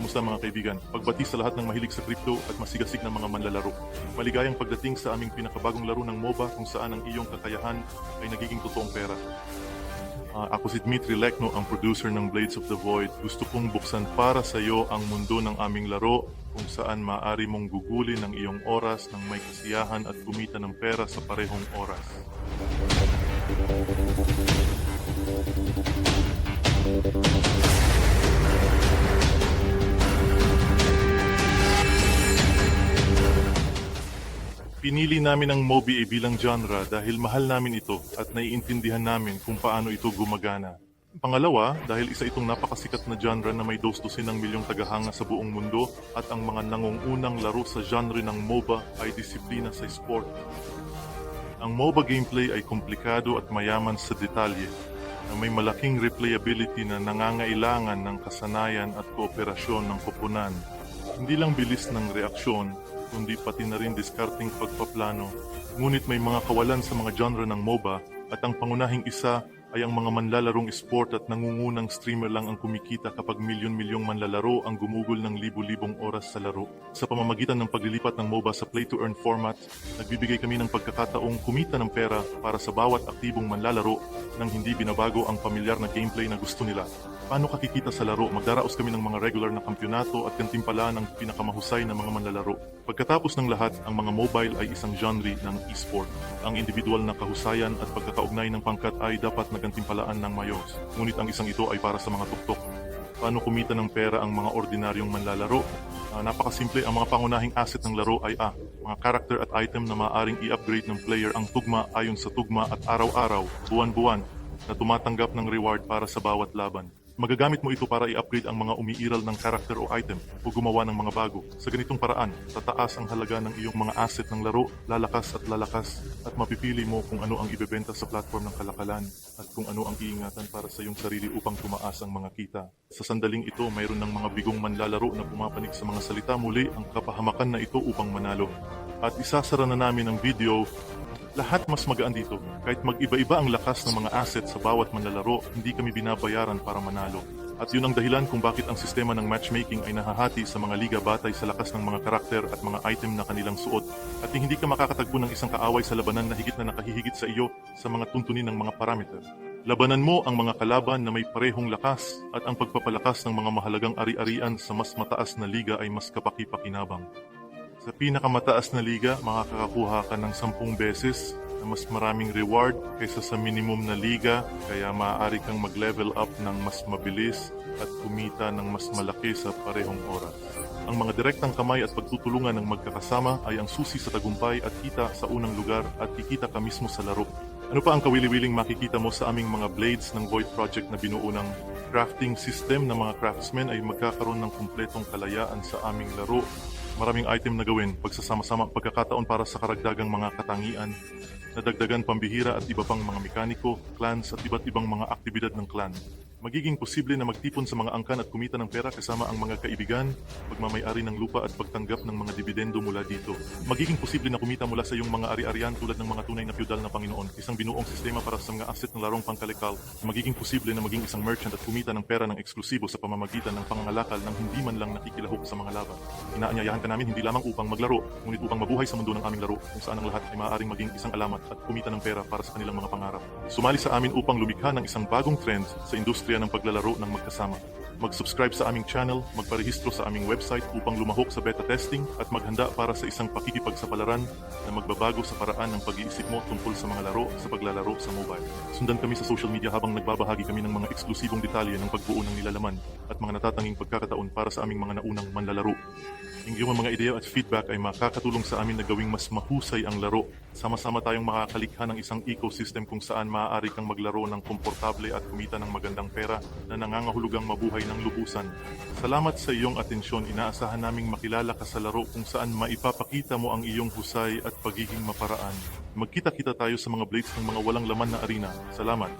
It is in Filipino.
Kumusta mga kaibigan? Pagbati sa lahat ng mahilig sa crypto at masigasig ng mga manlalaro. Maligayang pagdating sa aming pinakabagong laro ng MOBA kung saan ang iyong kakayahan ay nagiging totoong pera. Ah, ako si Dmitry Lekno, ang producer ng Blades of the Void. Gusto kong buksan para sa iyo ang mundo ng aming laro kung saan maaari mong gugulin ang iyong oras ng may kasiyahan at kumita ng pera sa parehong oras. Pinili namin ang MOBA bilang genre dahil mahal namin ito at naiintindihan namin kung paano ito gumagana. Pangalawa, dahil isa itong napakasikat na genre na may dos-dosin ng milyong tagahanga sa buong mundo at ang mga nangungunang laro sa genre ng MOBA ay disiplina sa sport. Ang MOBA gameplay ay komplikado at mayaman sa detalye na may malaking replayability na nangangailangan ng kasanayan at kooperasyon ng koponan. Hindi lang bilis ng reaksyon, kundi pati na rin diskarting pagpaplano. Ngunit may mga kawalan sa mga genre ng MOBA at ang pangunahing isa ay ang mga manlalarong sport at nangungunang streamer lang ang kumikita kapag milyon-milyong manlalaro ang gumugol ng libu-libong oras sa laro. Sa pamamagitan ng paglilipat ng MOBA sa play-to-earn format, nagbibigay kami ng pagkakataong kumita ng pera para sa bawat aktibong manlalaro nang hindi binabago ang pamilyar na gameplay na gusto nila. Paano kakikita sa laro? Magdaraos kami ng mga regular na kampyonato at kantimpalaan ng pinakamahusay na mga manlalaro. Pagkatapos ng lahat, ang mga mobile ay isang genre ng e-sport. Ang individual na kahusayan at pagkakaugnay ng pangkat ay dapat nagantimpalaan ng mayos. Ngunit ang isang ito ay para sa mga tuktok. Paano kumita ng pera ang mga ordinaryong manlalaro? Ah, napakasimple, ang mga pangunahing asset ng laro ay A. Mga character at item na maaaring i-upgrade ng player ang tugma ayon sa tugma at araw-araw, buwan-buwan, na tumatanggap ng reward para sa bawat laban. Magagamit mo ito para i-upgrade ang mga umiiral ng karakter o item o gumawa ng mga bago. Sa ganitong paraan, tataas ang halaga ng iyong mga asset ng laro, lalakas at lalakas, at mapipili mo kung ano ang ibebenta sa platform ng kalakalan at kung ano ang iingatan para sa iyong sarili upang tumaas ang mga kita. Sa sandaling ito, mayroon ng mga bigong manlalaro na pumapanig sa mga salita muli ang kapahamakan na ito upang manalo. At isasara na namin ang video lahat mas magaan dito. Kahit mag-iba-iba ang lakas ng mga asset sa bawat manlalaro, hindi kami binabayaran para manalo. At yun ang dahilan kung bakit ang sistema ng matchmaking ay nahahati sa mga liga batay sa lakas ng mga karakter at mga item na kanilang suot. At hindi ka makakatagpo ng isang kaaway sa labanan na higit na nakahihigit sa iyo sa mga tuntunin ng mga parameter. Labanan mo ang mga kalaban na may parehong lakas at ang pagpapalakas ng mga mahalagang ari-arian sa mas mataas na liga ay mas kapaki-pakinabang. Sa pinakamataas na liga, makakakuha ka ng 10 beses na mas maraming reward kaysa sa minimum na liga kaya maaari kang mag-level up ng mas mabilis at kumita ng mas malaki sa parehong oras. Ang mga direktang kamay at pagtutulungan ng magkakasama ay ang susi sa tagumpay at kita sa unang lugar at kikita ka mismo sa laro. Ano pa ang kawili-wiling makikita mo sa aming mga blades ng Void Project na binuo ng crafting system ng mga craftsmen ay magkakaroon ng kumpletong kalayaan sa aming laro Maraming item na gawin, pagsasama-sama pagkakataon para sa karagdagang mga katangian, nadagdagan pambihira at iba pang mga mekaniko, clans at iba't ibang mga aktibidad ng clan. Magiging posible na magtipon sa mga angkan at kumita ng pera kasama ang mga kaibigan, pagmamayari ng lupa at pagtanggap ng mga dibidendo mula dito. Magiging posible na kumita mula sa iyong mga ari-arian tulad ng mga tunay na feudal na Panginoon, isang binuong sistema para sa mga asset ng larong pangkalikal. Magiging posible na maging isang merchant at kumita ng pera ng eksklusibo sa pamamagitan ng pangangalakal ng hindi man lang nakikilahok sa mga laban. Inaanyayahan ka namin hindi lamang upang maglaro, ngunit upang mabuhay sa mundo ng aming laro kung saan ang lahat ay maaaring maging isang alamat at kumita ng pera para sa kanilang mga pangarap. Sumali sa amin upang lumikha ng isang bagong trend sa industriya ng paglalaro ng magkasama. Mag-subscribe sa aming channel, magparehistro sa aming website upang lumahok sa beta testing at maghanda para sa isang pakikipagsapalaran na magbabago sa paraan ng pag-iisip mo tungkol sa mga laro sa paglalaro sa mobile. Sundan kami sa social media habang nagbabahagi kami ng mga eksklusibong detalye ng pagbuo ng nilalaman at mga natatanging pagkakataon para sa aming mga naunang manlalaro. Ang iyong mga ideya at feedback ay makakatulong sa amin na gawing mas mahusay ang laro. Sama-sama tayong makakalikha ng isang ecosystem kung saan maaari kang maglaro ng komportable at kumita ng magandang pera na nangangahulugang mabuhay ng lubusan. Salamat sa iyong atensyon. Inaasahan naming makilala ka sa laro kung saan maipapakita mo ang iyong husay at pagiging maparaan. Magkita-kita tayo sa mga blades ng mga walang laman na arena. Salamat.